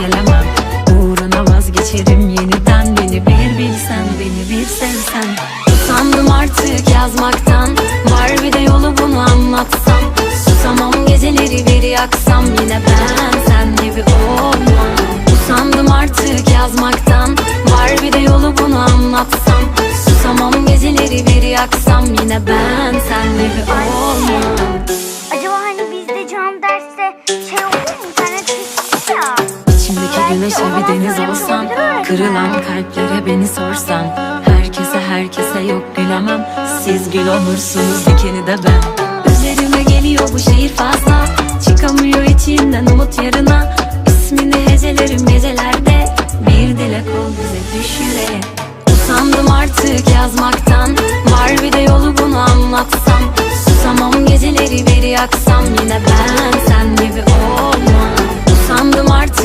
gelemem. Uğruna vazgeçerim yeniden. Beni bir bilsen beni bir sevsen. Usandım artık yazmaktan. Var bir de yolu bunu anlatsam. Susamam geceleri bir yaksam. Yine ben sen gibi olmam. Usandım artık yazmaktan. Var bir de yolu bunu anlatsam. Susamam geceleri bir yaksam. Yine ben sen gibi olmam. Acaba hani bizde can derse şey güneşe bir deniz olsan Kırılan kalplere beni sorsan. Herkese herkese yok gülemem. Siz gül olursunuz dikeni de ben. Üzerime geliyor bu şehir fazla. Çıkamıyor içimden umut yarına. İsmini hecelerim gecelerde. Bir dilek ol bize düş yüreğe Usandım artık yazmaktan. Var bir de yolu bunu anlatsam